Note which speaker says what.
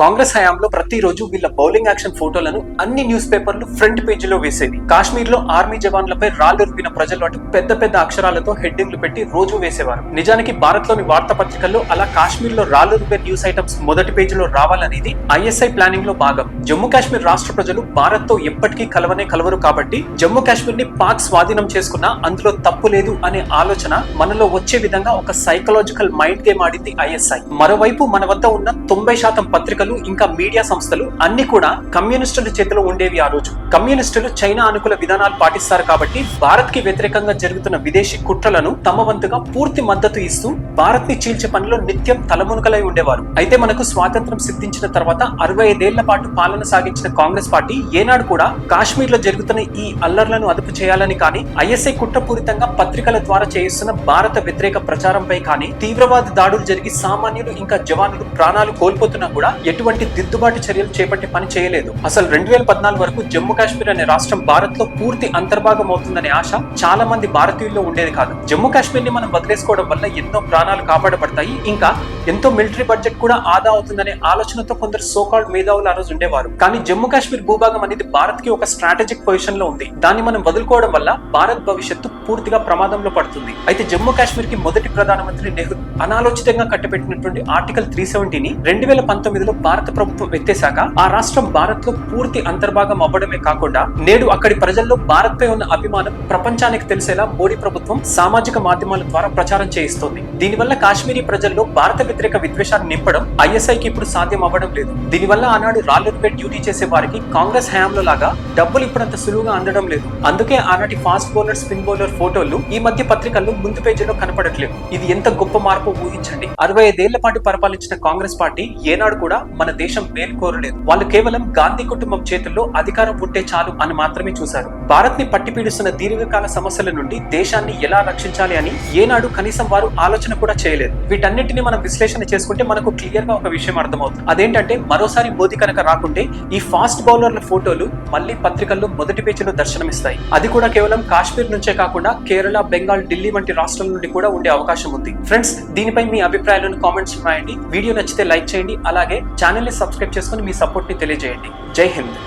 Speaker 1: కాంగ్రెస్ హయాంలో ప్రతిరోజు వీళ్ళ బౌలింగ్ యాక్షన్ ఫోటోలను అన్ని న్యూస్ పేపర్లు ఫ్రంట్ పేజీలో వేసేవి కాశ్మీర్లో ఆర్మీ జవాన్లపై రాళ్ళురిపిన ప్రజలు అటు పెద్ద పెద్ద అక్షరాలతో హెడ్డింగ్లు పెట్టి రోజు వేసేవారు. నిజానికి భారత్లోని వార్తాపత్రికల్లో అలా కాశ్మీర్లో రాళ్ళురిపే న్యూస్ ఐటమ్స్ మొదటి పేజీలో రావాలనేది ఐఎస్ఐ ప్లానింగ్లో భాగం. జమ్మూ కాశ్మీర్ రాష్ట్ర ప్రజలు భారత్తో ఎప్పటికీ కలవనే కలవరు కాబట్టి జమ్మూ కాశ్మీర్ని పాక్ స్వాధీనం చేసుకున్నా అందులో తప్పు లేదు అనే ఆలోచన మనలో వచ్చే విధంగా ఒక సైకలాజికల్ మైండ్ గేమ్ ఆడింది ఐఎస్ఐ. మరోవైపు మన వద్ద ఉన్న తొంభై శాతం పత్రిక సంస్థలు ఇంకా మీడియా సంస్థలు అన్ని కూడా కమ్యూనిస్టుల చేతిలో ఉండేవి ఆ రోజు. కమ్యూనిస్టులు చైనా అనుకూల విధానాలు పాటిస్తారు కాబట్టి భారత్కి వ్యతిరేకంగా జరుగుతున్న విదేశీ కుట్రలను తమ వంతుగా పూర్తి మద్దతు ఇస్తూ భారత్ని చీల్చే పనిలో నిత్యం తలమునకలై ఉండేవారు. అయితే మనకు స్వాతంత్రం సిద్ధించిన తర్వాత అరవై ఐదేళ్ళ పాటు పాలన సాగించిన కాంగ్రెస్ పార్టీ ఏనాడు కూడా కాశ్మీర్లో జరుగుతున్న ఈ అల్లర్లను అదుపు చేయాలని కానీ ఐఎస్ఐ కుట్రపూరితంగా పత్రికల ద్వారా చేయిస్తున్న భారత వ్యతిరేక ప్రచారంపై కానీ తీవ్రవాద దాడులు జరిగి సామాన్యులు ఇంకా జవానులు ప్రాణాలు కోల్పోతున్నా కూడా ఎటువంటి దిద్దుబాటు చర్యలు చేపట్టి పని చేయలేదు. అసలు రెండు వేల పద్నాలుగు వరకు జమ్మూ కాశ్మీర్ అనే రాష్ట్రం భారత్లో పూర్తి అంతర్భాగం అవుతుందనే ఆశ చాలా మంది భారతీయుల్లో ఉండేది కాదు. జమ్మూ కాశ్మీర్ని మనం వదిలేసుకోవడం వల్ల ఎన్నో ప్రాణాలు కాపాడబడతాయి. ఇంకా ఎంతో మిలిటరీ బడ్జెట్ కూడా ఆదా అవుతుందనే ఆలోచనతో కొందరు సోకాల్డ్ మేధావులు ఆ రోజు ఉండేవారు. కానీ జమ్మూ కాశ్మీర్ భూభాగం అనేది భారత్కి ఒక స్ట్రాటజిక్ పొజిషన్లో ఉంది. దాన్ని మనం వదులుకోవడం వల్ల భారత్ భవిష్యత్తు పూర్తిగా ప్రమాదంలో పడుతుంది. అయితే జమ్మూ కాశ్మీర్కి మొదటి ప్రధానమంత్రి నెహ్రూ అనాలోచితంగా కట్టబెట్టినటువంటి ఆర్టికల్ త్రీ సెవెంటీని రెండు వేల పంతొమ్మిదిలో భారత ప్రభుత్వం ఎత్తేశాక ఆ రాష్ట్రం భారత్లో పూర్తి అంతర్భాగం అవ్వడమే కాకుండా నేడు అక్కడి ప్రజల్లో భారత్ పై ఉన్న అభిమానం ప్రపంచానికి తెలిసేలా మోడీ ప్రభుత్వం సామాజిక మాధ్యమాల ద్వారా ప్రచారం చేయిస్తోంది. దీనివల్ల కాశ్మీరీ ప్రజల్లో భారత వ్యతిరేక విద్వేషాన్ని నింపడం ఐఎస్ఐకి ఇప్పుడు సాధ్యం అవ్వడం లేదు. దీనివల్ల ఆనాడు రాళ్ళపై డ్యూటీ చేసే వారికి కాంగ్రెస్ హయాంలో లాగా డబ్బులు ఇప్పుడంత సులువుగా అందడం లేదు. అందుకే ఆనాటి ఫాస్ట్ బౌలర్ స్పిన్ బౌలర్ ఫోటోలు ఈ మధ్య పత్రికల్లో ముందు పేజీలో కనపడట్లేదు. ఇది ఎంత గొప్ప మార్పు ఊహించండి. అరవై ఐదేళ్ళ పాటు పరిపాలించిన కాంగ్రెస్ పార్టీ ఏనాడు కూడా మన దేశం మేల్కోరలేదు. వాళ్ళు కేవలం గాంధీ కుటుంబం చేతుల్లో అధికారం ఉంటే చాలు అని మాత్రమే చూశారు. భారత్ని పట్టిపీడిస్తున్న దీర్ఘకాల సమస్యల నుండి దేశాన్ని ఎలా రక్షించాలి అని ఏనాడు కనీసం వారు ఆలోచన కూడా చేయలేదు. వీటన్నిటిని మనం విశ్లేషణ చేసుకుంటే మనకు క్లియర్గా ఒక విషయం అర్థమవుతుంది. అదేంటంటే మరోసారి మోదీ కనుక రాకుంటే ఈ ఫాస్ట్ బౌలర్ల ఫోటోలు మళ్ళీ పత్రికల్లో మొదటి పేజీలో దర్శనమిస్తాయి. అది కూడా కేవలం కాశ్మీర్ నుంచే కాకుండా కేరళ బెంగాల్ ఢిల్లీ వంటి రాష్ట్రాల నుండి కూడా ఉండే అవకాశం ఉంది. ఫ్రెండ్స్ దీనిపై మీ అభిప్రాయాలను కామెంట్స్ రాయండి. వీడియో నచ్చితే లైక్ చేయండి. అలాగే ఛానల్ని సబ్స్క్రైబ్ చేసుకుని మీ సపోర్ట్ని తెలియజేయండి. జై హింద్.